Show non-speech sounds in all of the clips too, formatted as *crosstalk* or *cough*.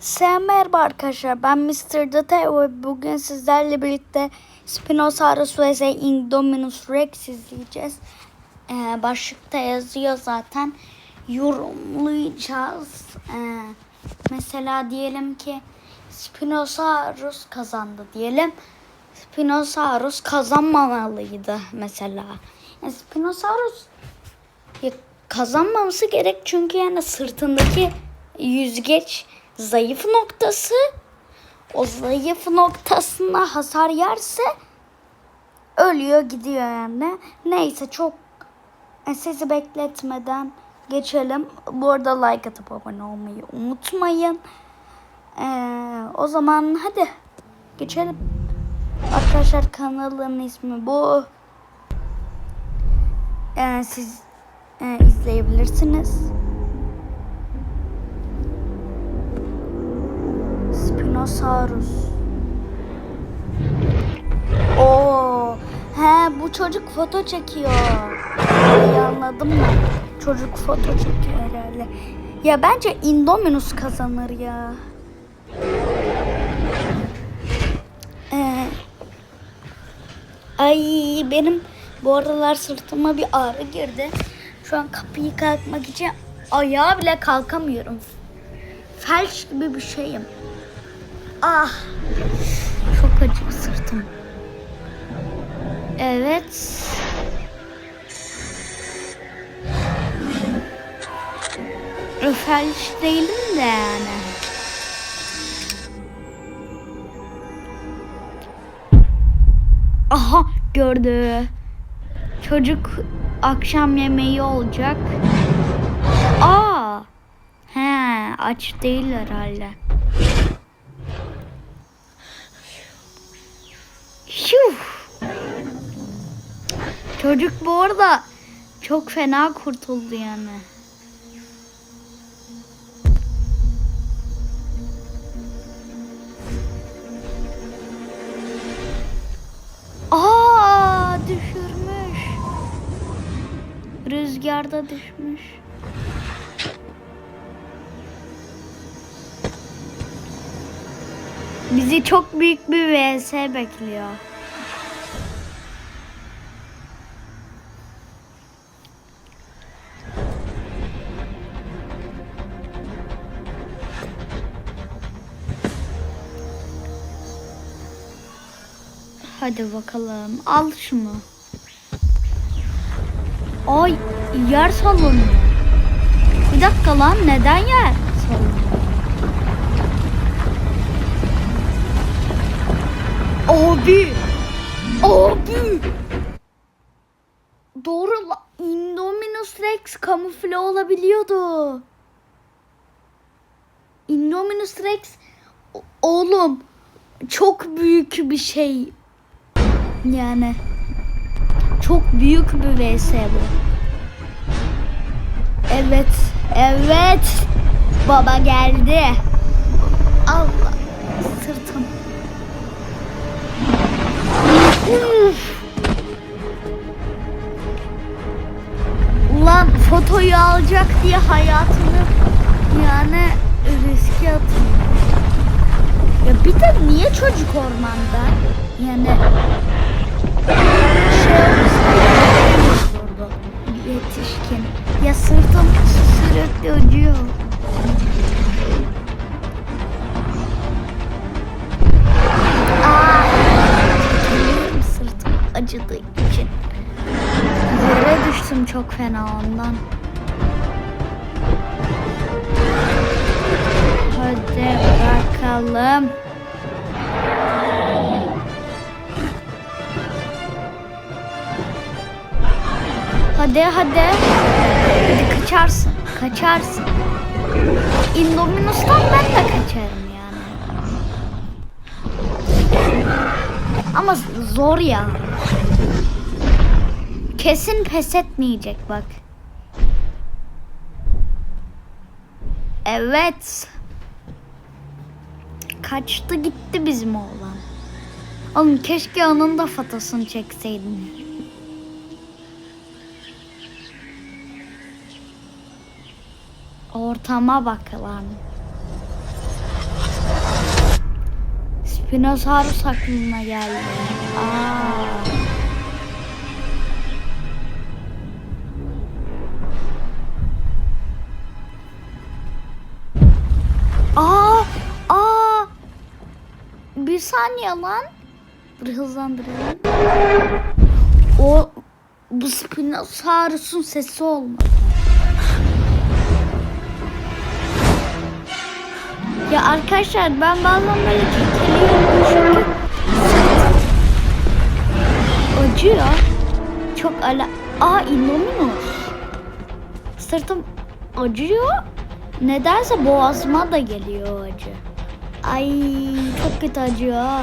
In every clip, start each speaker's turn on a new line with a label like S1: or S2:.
S1: Selam merhaba arkadaşlar ben Mr. Data ve bugün sizlerle birlikte Spinosaurus vs Indominus Rex izleyeceğiz. Ee, başlıkta yazıyor zaten yorumlayacağız. Ee, mesela diyelim ki Spinosaurus kazandı diyelim. Spinosaurus kazanmamalıydı mesela. Yani Spinosaurus kazanmaması gerek çünkü yani sırtındaki yüzgeç zayıf noktası o zayıf noktasına hasar yerse ölüyor gidiyor yani. Neyse çok e, sizi bekletmeden geçelim. Bu arada like atıp abone olmayı unutmayın. Ee, o zaman hadi geçelim. Arkadaşlar kanalın ismi bu. Ee, siz e, izleyebilirsiniz. Spinosaurus. Oo, he bu çocuk foto çekiyor. İyi anladım mı? Çocuk foto çekiyor herhalde. Ya bence Indominus kazanır ya. Ee, ay benim bu aralar sırtıma bir ağrı girdi. Şu an kapıyı kalkmak için ayağa bile kalkamıyorum. Felç gibi bir şeyim. Ah. Çok acı sırtım. Evet. Felç değilim de yani. Aha gördü. Çocuk akşam yemeği olacak. Aa. He aç değil herhalde. Çocuk bu arada çok fena kurtuldu yani. Aa düşürmüş. Rüzgarda düşmüş. Bizi çok büyük bir vs bekliyor. Hadi bakalım. Al şunu. Ay yer sallanıyor. Bir dakika lan neden yer sallanıyor? Abi. Abi. Doğru la. Indominus Rex kamufle olabiliyordu. Indominus Rex oğlum çok büyük bir şey. Yani çok büyük bir vs bu. Evet, evet. Baba geldi. Allah sırtım. Ulan fotoyu alacak diye hayatını yani riske atıyor. Ya bir de niye çocuk ormanda? Yani yetişkin. Ya sırtım sürekli acıyor. Aa, çekemiyorum sırtım acıdığı için. Yere düştüm çok fena ondan. Hadi bakalım. Hadi hadi. Hadi kaçarsın. Kaçarsın. Indominus'tan ben de kaçarım yani. Ama zor ya. Kesin pes etmeyecek bak. Evet. Kaçtı gitti bizim oğlan. Oğlum keşke onun da fotosunu çekseydim. Ortama bak lan. Spinosaurus aklına geldi. Aa. Aa, aa. Bir saniye lan. Bir. O bu Spinosaurus'un sesi olmadı. Ya arkadaşlar ben bazen böyle kekeliyorum acıyor. Çok ala... Aa Indominus. Sırtım acıyor. Nedense boğazıma da geliyor acı. Ay çok kötü acıyor.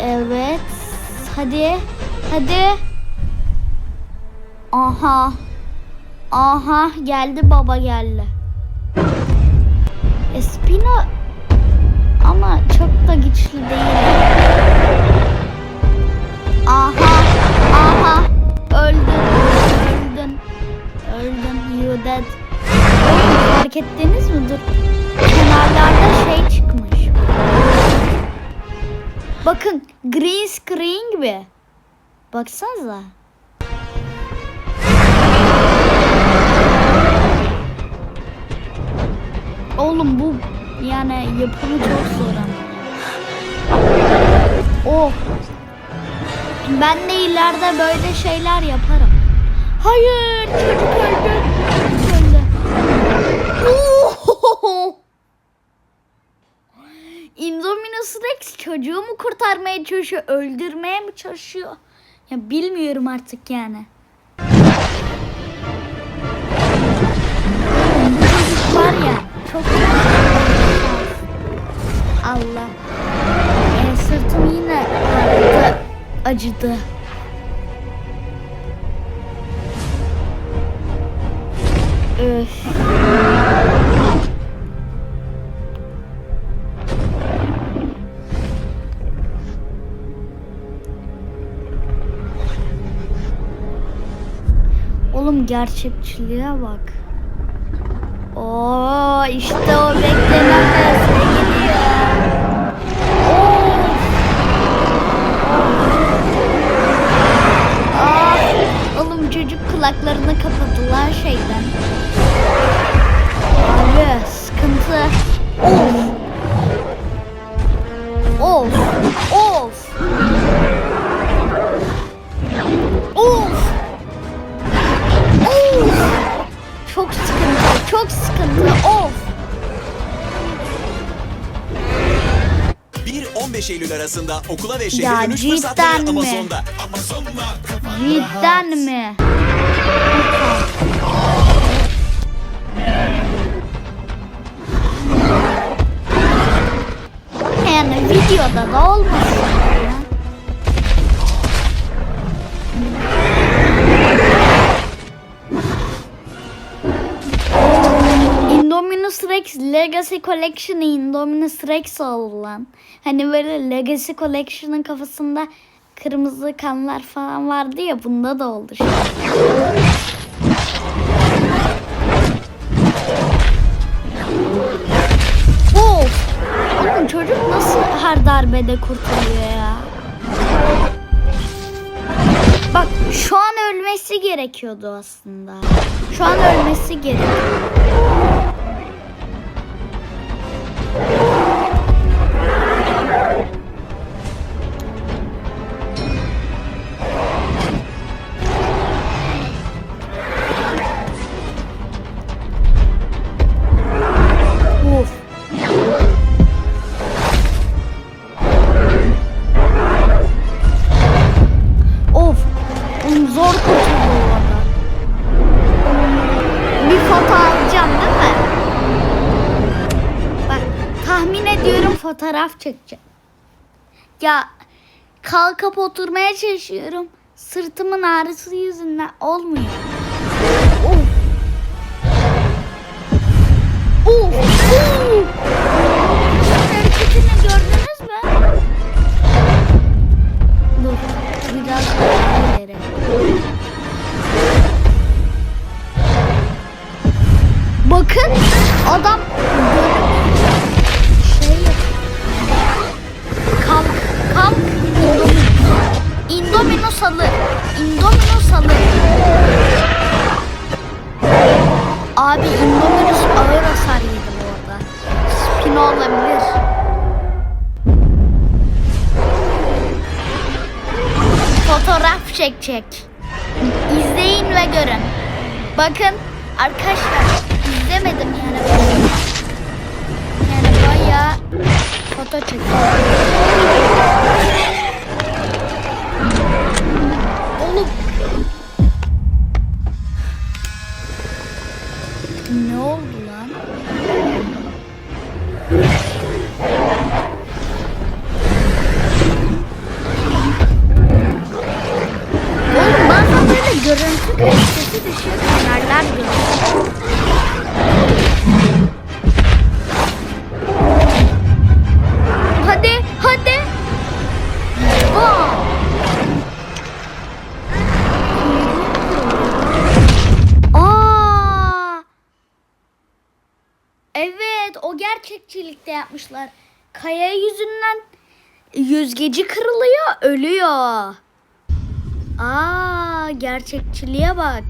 S1: Evet. Hadi. Hadi. Aha. Aha geldi baba geldi. Espino ama çok da güçlü değil. Aha. Aha. Öldün. Öldün. Öldün. You dead. Oğlum, Fark ettiniz mi? Dur. Kenarlarda şey çıkmış. Bakın green screen gibi. Baksanıza. Oğlum bu yani yapımı çok zor ama. Oh. Ben de ileride böyle şeyler yaparım. Hayır çocuk öldü. Çocuk öldü. Oh! Indominus Rex çocuğu mu kurtarmaya çalışıyor, öldürmeye mi çalışıyor? Ya bilmiyorum artık yani. Çok *laughs* Allah. E, sırtım yine ağrıdı, acıdı. Öf. Oğlum gerçekçiliğe bak. Oo işte o beklenen. Of. Aa, oğlum çocuk kulaklarını kapadılar şeyden. Abi sıkıntı. Of. Sıkıntı. Of.
S2: 1-15 Eylül arasında okula ve şehre
S1: Ya
S2: dönüş
S1: cidden
S2: fırsatları
S1: mi?
S2: Amazon'da. Amazon'la
S1: Cidden mi? Yani videoda da olmasın. Rex Legacy Collection Indominus Rex oldu lan. Hani böyle Legacy Collection'ın kafasında kırmızı kanlar falan vardı ya bunda da oldu şimdi. Of! Oğlum çocuk nasıl her darbede kurtuluyor ya? Bak şu an ölmesi gerekiyordu aslında. Şu an ölmesi gerekiyor. Çekeceğim. Ya kalkıp oturmaya çalışıyorum. Sırtımın ağrısı yüzünden olmuyor. Of. Fotoğraf çekecek. İzleyin ve görün. Bakın arkadaşlar izlemedim yani. Yani bayağı foto çekiyor. Oğlum. Ne oldu yüzgeci kırılıyor, ölüyor. Aa, gerçekçiliğe bak.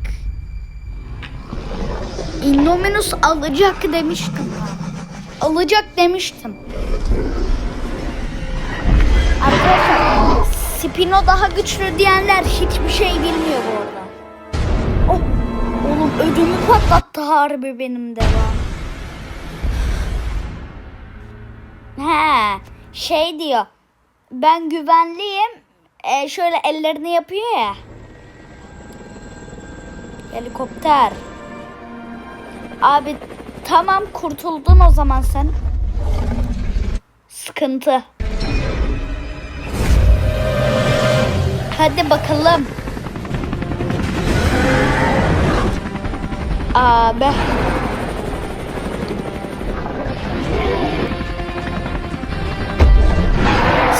S1: Indominus alacak demiştim. Alacak demiştim. Arkadaşlar, Spino daha güçlü diyenler hiçbir şey bilmiyor bu arada. Oh, oğlum ödümü patlattı harbi benim de. He, şey diyor. Ben güvenliyim. E, şöyle ellerini yapıyor ya. Helikopter. Abi tamam kurtuldun o zaman sen. Sıkıntı. Hadi bakalım. Abi.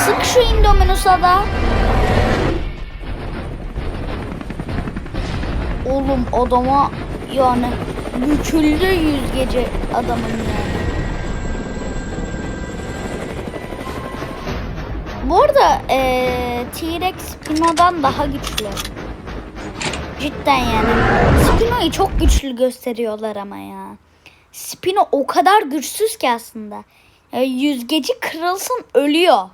S1: Sık şu Indominus'a da. Oğlum adama yani büküldü yüzgeci adamın yani. Bu arada eee, T-Rex Spino'dan daha güçlü. Cidden yani. Spino'yu çok güçlü gösteriyorlar ama ya. Spino o kadar güçsüz ki aslında. Ya yüzgeci kırılsın ölüyor.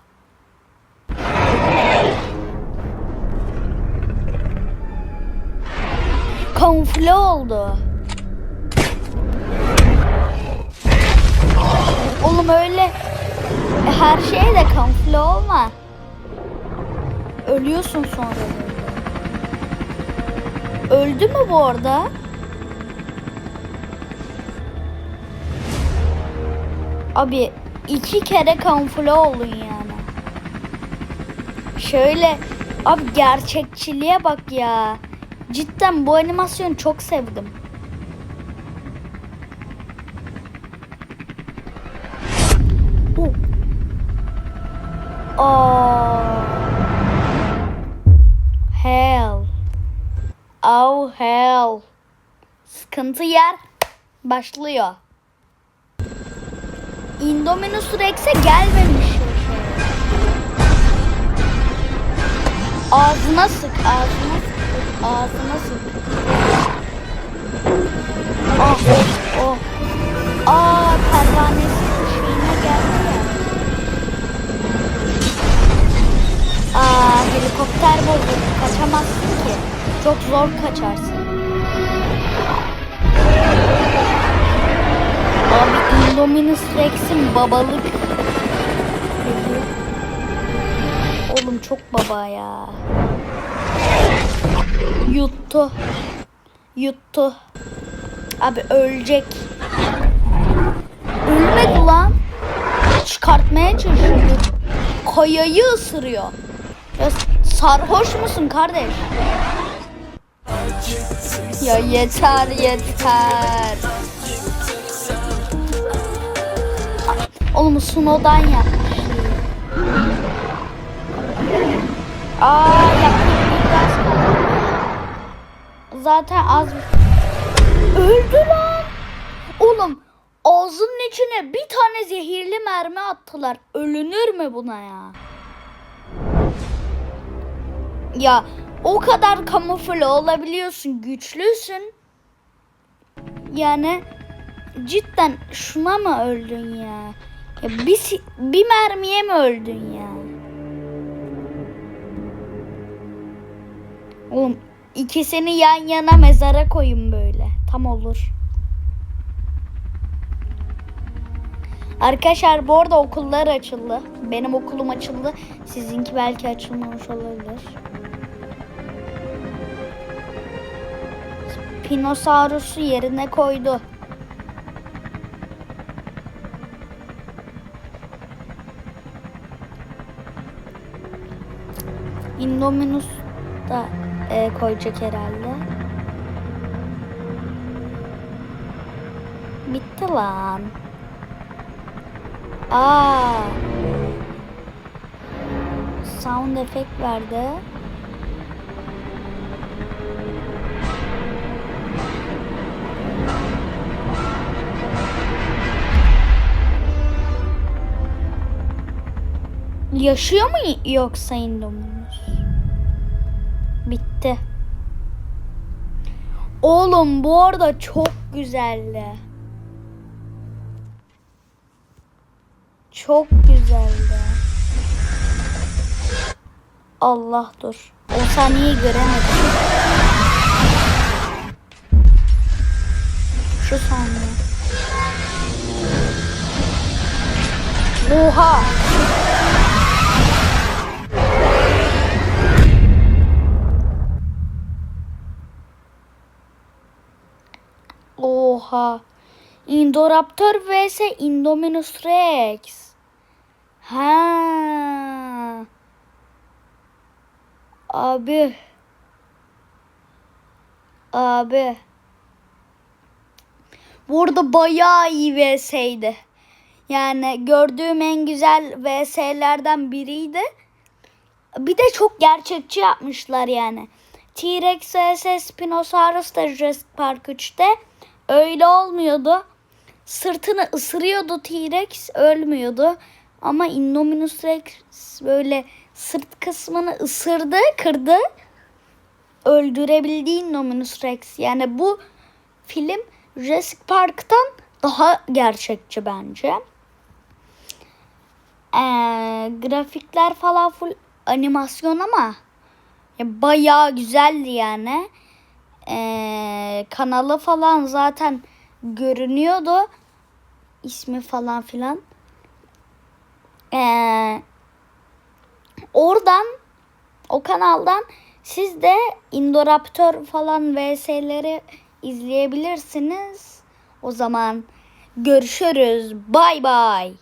S1: Kamufle oldu. Oğlum öyle her şeye de kamufle olma. Ölüyorsun sonra. Öldü mü bu arada? Abi iki kere kamufle oldun yani. Şöyle abi gerçekçiliğe bak ya. Cidden bu animasyonu çok sevdim. Oh. Oh. Hell. Oh hell. Sıkıntı yer başlıyor. Indominus Rex'e gelmemiş. Ağzına sık, ağzına sık, ağzına sık. Oh, oh. Aa, pervanesi şeyine geldi ya. Aa, helikopter bozuldu. Kaçamazsın ki. Çok zor kaçarsın. Abi Indominus Rex'in babalık. Oğlum çok baba ya. Yuttu. Yuttu. Abi ölecek. Ölmedi lan. Çıkartmaya çalışıyor. Kayayı ısırıyor. Ya sarhoş musun kardeş? Ya yeter yeter. Oğlum Snow'dan yapmış. Aa Zaten az Öldü lan. Oğlum ağzının içine bir tane zehirli mermi attılar. Ölünür mü buna ya? Ya o kadar kamufle olabiliyorsun, güçlüsün. Yani cidden şuna mı öldün ya? Ya bir, bir mermiye mi öldün ya? Oğlum ikisini yan yana mezara koyun böyle. Tam olur. Arkadaşlar bu arada okullar açıldı. Benim okulum açıldı. Sizinki belki açılmamış olabilir. Spinosaurus'u yerine koydu. Indominus da e, koyacak herhalde. Bitti lan. Aa. Sound effect verdi. Yaşıyor mu yoksa Indominus? Oğlum bu arada çok güzeldi. Çok güzeldi. Allah dur. O saniyeyi göremedim. Şu saniye. Oha. Oha. Indoraptor vs Indominus Rex. Ha. Abi. Abi. Burada bayağı iyi vs'ydi. Yani gördüğüm en güzel vs'lerden biriydi. Bir de çok gerçekçi yapmışlar yani. T-Rex vs Spinosaurus da Jurassic Park 3'te öyle olmuyordu. Sırtını ısırıyordu T-Rex ölmüyordu. Ama Indominus Rex böyle sırt kısmını ısırdı, kırdı. Öldürebildi Indominus Rex. Yani bu film Jurassic Park'tan daha gerçekçi bence. Ee, grafikler falan full animasyon ama ya bayağı güzeldi yani. Ee, kanalı falan zaten görünüyordu. İsmi falan filan. Ee, oradan o kanaldan siz de Indoraptor falan vs'leri izleyebilirsiniz. O zaman görüşürüz. Bay bay.